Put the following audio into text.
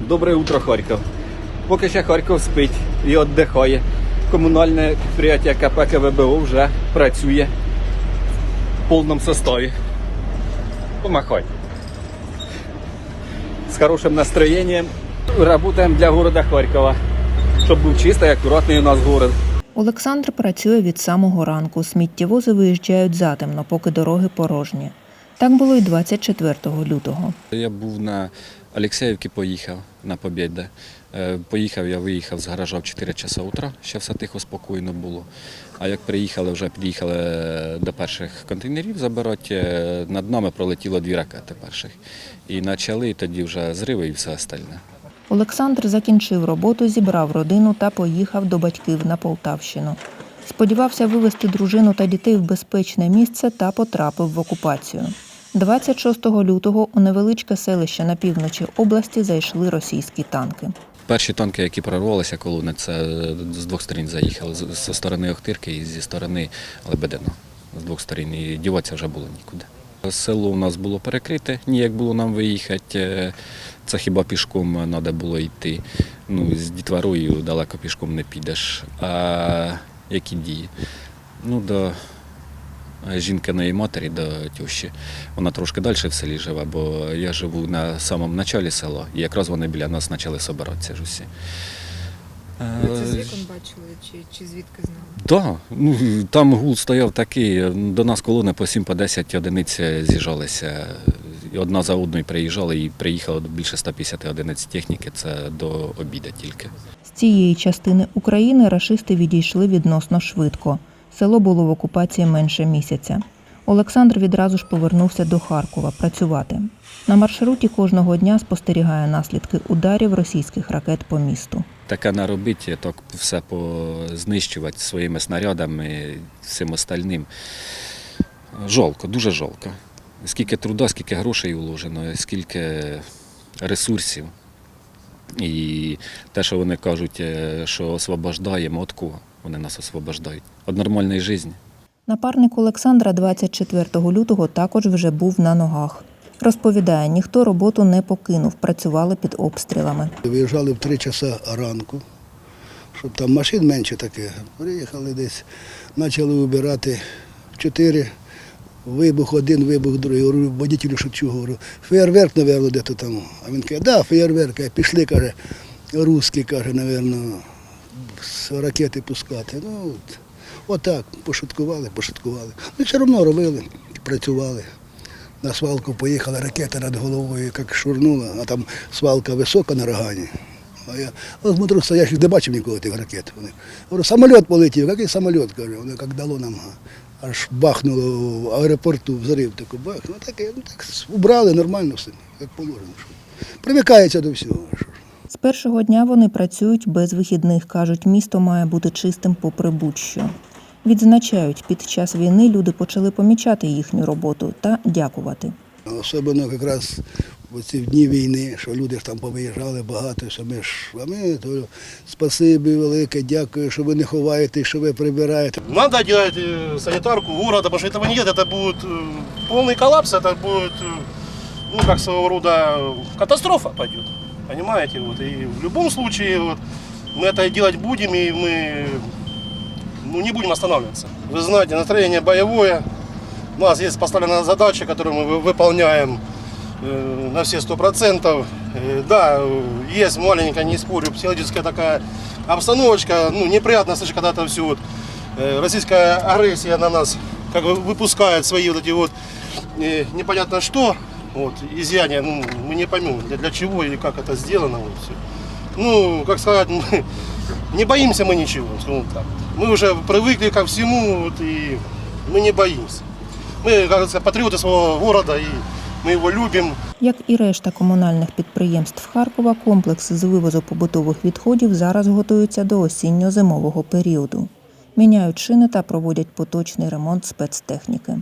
Добре утро, Харків. Поки ще Харків спить і віддихає. Комунальне підприємство КП КВБО вже працює в повному составі. Помахай. З хорошим настроєнням працюємо для города Харкова, щоб був чистий акуратний у нас город. Олександр працює від самого ранку. Сміттєвози виїжджають затемно, поки дороги порожні. Так було й 24 лютого. Я був на Олексіївці, поїхав на Побєде. Е, Поїхав, я виїхав з гаража в 4 часа утра, ще все тихо, спокійно було. А як приїхали, вже під'їхали до перших контейнерів забирати, е, над нами пролетіло дві ракети перших. І почали і тоді вже зриви і все остальне. Олександр закінчив роботу, зібрав родину та поїхав до батьків на Полтавщину. Сподівався вивезти дружину та дітей в безпечне місце та потрапив в окупацію. 26 лютого у невеличке селище на півночі області зайшли російські танки. Перші танки, які прорвалися колони, це з двох сторін заїхали. Зі сторони Охтирки і зі сторони Лебедина. З двох сторін. І діватися вже було нікуди. Село у нас було перекрите, ніяк було нам виїхати. Е, Це хіба пішком треба було йти. Ну, з дітворою далеко пішком не підеш. А які дії? Ну, до жінкиної матері, до тещі. Вона трошки далі в селі живе, бо я живу на самому началі села, і якраз вони біля нас почали збиратися ж усі. Ви це з Е, вікон бачили чи, чи звідки знали? Так, ну там гул стояв такий. До нас колони по 7 по 10 одиниць з'їжджалися. І Одна за одною приїжджали і приїхало більше 150 одиниць техніки. Це до обіду тільки. З цієї частини України рашисти відійшли відносно швидко. Село було в окупації менше місяця. Олександр відразу ж повернувся до Харкова працювати. На маршруті кожного дня спостерігає наслідки ударів російських ракет по місту. Таке наробити, так все познищувати своїми снарядами, всім остальним. Жалко, дуже жалко. Скільки труда, скільки грошей вложено, скільки ресурсів. І те, що вони кажуть, е, що освобождаємо, от кого вони нас освобождають? Від нормальної життя. Напарник Олександра 24 лютого також вже був на ногах. Розповідає, ніхто роботу не покинув, працювали під обстрілами. Виїжджали в 3 часа ранку, щоб там машин менше таке. Приїхали десь, почали вибирати 4. Вибух один, вибух другий. Говорю, водителю шучу, говорю, феєрверк, мабуть, де то там. А він каже, да, феєрверк. А Пішли, каже, русські, каже, мабуть, з ракети пускати. Ну, от, отак, пошуткували, пошуткували. Ну, все одно робили, працювали. На свалку поїхала ракета над головою, як шурнула, а там свалка висока на рогані. А я от смотрю, стоящих не бачив ніколи тих ракет. Вони. Говорю, самоліт полетів, який самоліт, каже, вони як дало нам. Аж бахнуло в аеропорту, взрив такий бах. Ну таке, ну так убрали нормально все, як положено. Привикається до всього. З першого дня вони працюють без вихідних. кажуть, місто має бути чистим попри будь-що. Відзначають, під час війни люди почали помічати їхню роботу та дякувати. Особливо якраз в ці дні війни, що люди ж там повиїжджали багато, що ми ж, а ми то спасибі велике, дякую, що ви не ховаєте, що ви прибираєте. Надо делать э, санитарку города, потому что этого нет, это будет э, полный коллапс, это будет, э, ну, как своего рода катастрофа пойдет. Понимаете, вот, и в любом случае, вот, мы это делать будем, и мы, Ну, не будем останавливаться. Вы знаете, настроение боевое, у нас есть поставлена задача, которую мы вы- выполняем э, на все сто процентов. Э, Да, есть маленькая, не спорю, психологическая такая обстановочка. Ну, неприятно слышать, когда это все вот э, российская агрессия на нас как бы выпускает свои вот эти вот непонятно что, вот, изъяния, ну, мы не поймем, для, для чего и как это сделано. Вот, всё. Ну, как сказать, мы не боимся мы ничего, скажем так. Мы уже привыкли ко всему, вот, и мы не боимся. Мы, как говорится, патриоты своего города, и мы его любим. Як і решта комунальних підприємств Харкова, комплекс з вивозу побутових відходів зараз готується до осінньо-зимового періоду. Міняють шини та проводять поточний ремонт спецтехніки.